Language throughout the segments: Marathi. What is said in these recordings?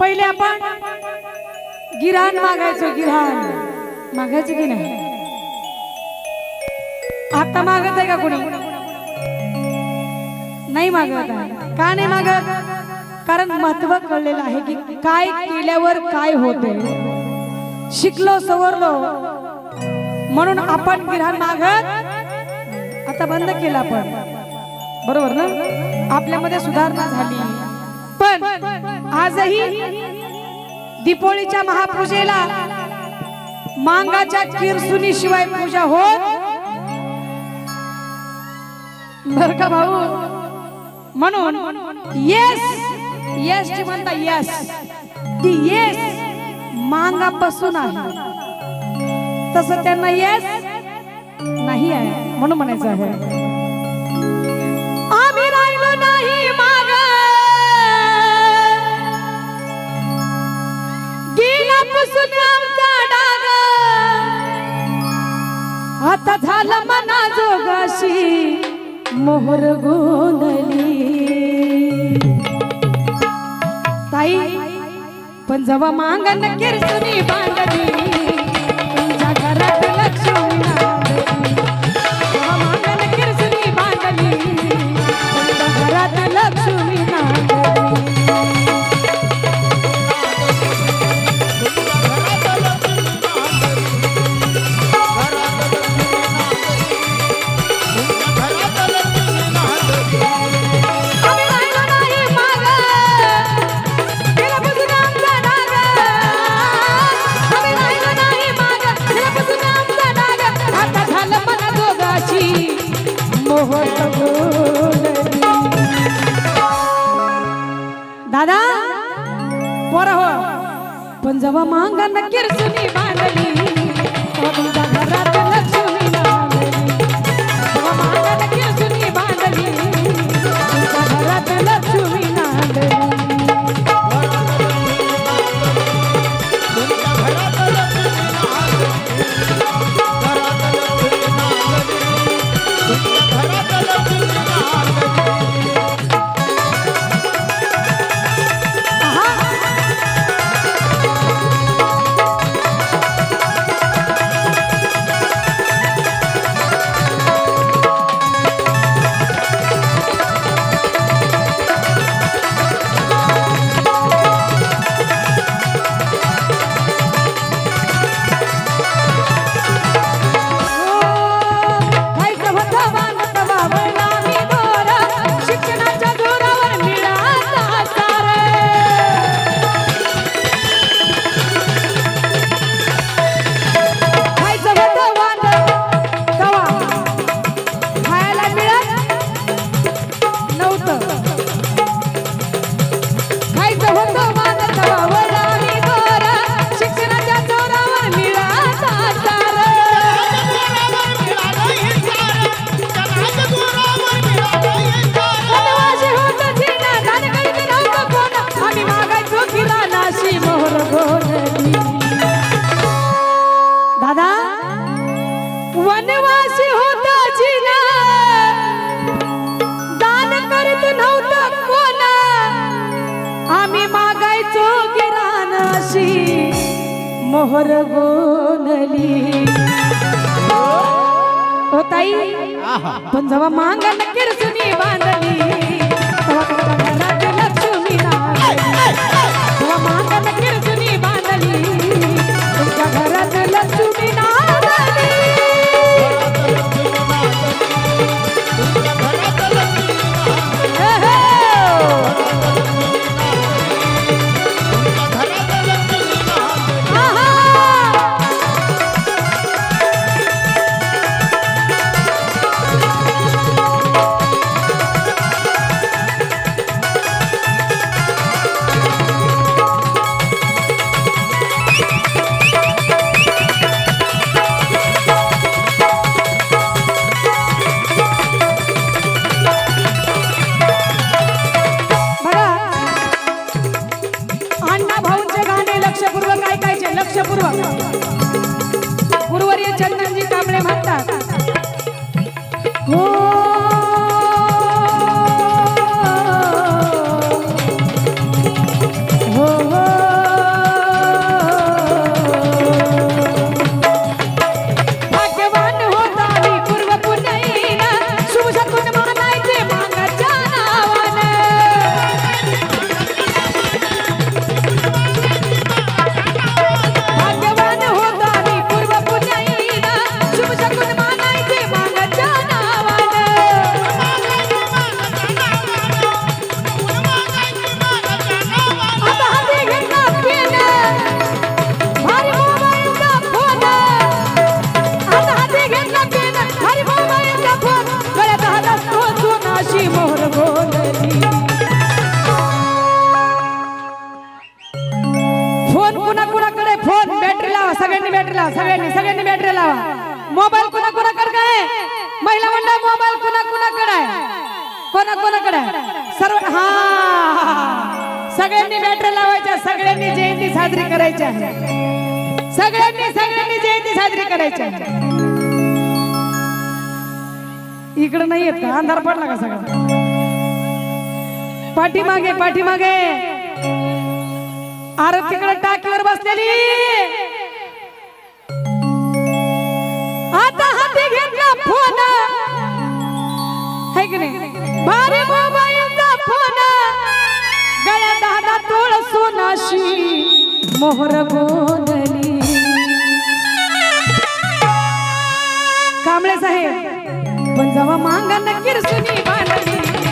पहिले आपण गिऱ्हाण मागायचो गिऱ्हाण मागायचं की नाही? आता मागत आहे का कोणी? नाही मागत का नाही मागत? कारण महत्त्व कळलेलं आहे की काय केल्यावर काय होते. शिकलो सवरलो. म्हणून आपण गिराण मागत आता बंद केलं आपण. बरोबर ना? आपल्यामध्ये सुधारणा झाली. पण आजही दीपोळीच्या महापूजेला मांगाच्या किरसुनी शिवाय पूजा होत बर का भाऊ? म्हणून येस येस जी म्हणता येस ती येस मांगापासून आहे तसं त्यांना येस नाही आहे म्हणून म्हणायचं आहे. झालं मना जोगाशी. मोहर गोंधली ताई पण जवा मांगन किरसुनी बांधली. मांगन किरसुनी बांधली. हो ताई पण जेव्हा मांगन किरसुनी बांधली করবা सगळ्यांनी बॅटरी लावा सगळ्यांनी सगळ्यांनी बॅटरी लावा. मोबाईल कोणा कोणाकडे काय? महिला मंडळ मोबाईल कोणा कोणाकडे आहे? कोणा कोणाकडे आहे? सर्व हा सगळ्यांनी बॅटरी लावायच्या सगळ्यांनी जयंती साजरी करायची आहे सगळ्यांनी सगळ्यांनी जयंती साजरी करायची आहे इकडे नाही येत का? अंधार पडला का सगळा? पाठीमागे पाठीमागे. अरे तिकडे टाकीवर बसलेली. की नाही? भारी मोबाईलचा फोन. गळ्यात दादा तोळ सोनाशी मोहर बोलली कांबळे साहेब पण जेव्हा मांगा नक्की सुनी बांधली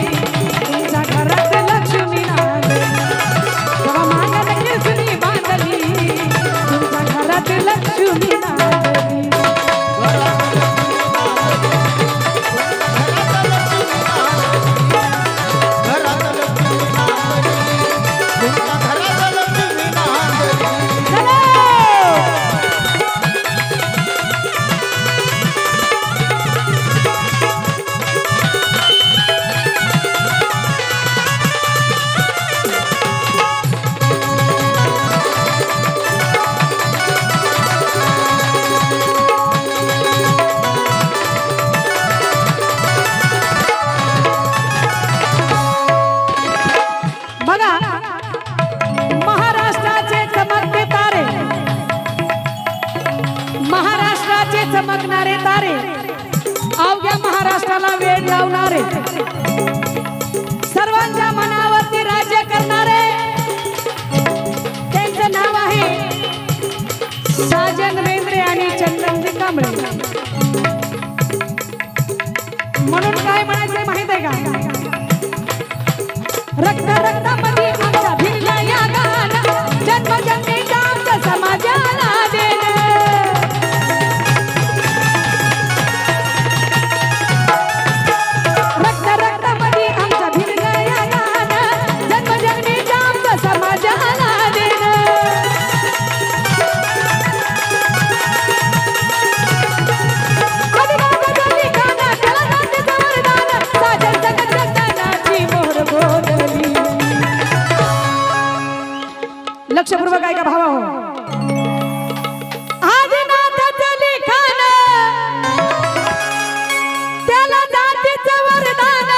त्याला जातीचं वरदान.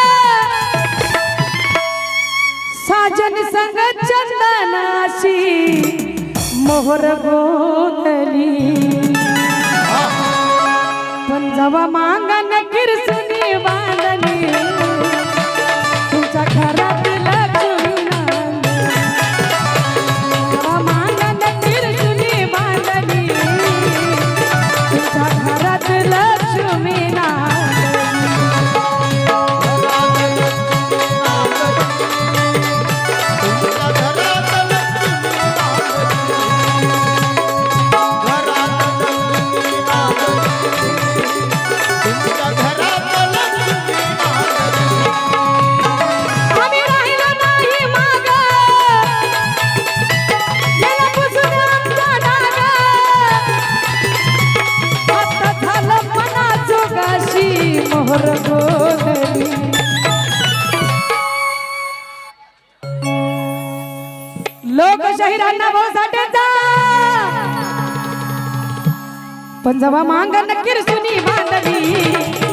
साजन संग चंदनाशी मोहर गोदली पण जेव्हा मांगन किरसुनी मोहर गोधली. लोकशाही राणा भाऊ साठेचा पण जेव्हा मांग नक्की सुनी बांधली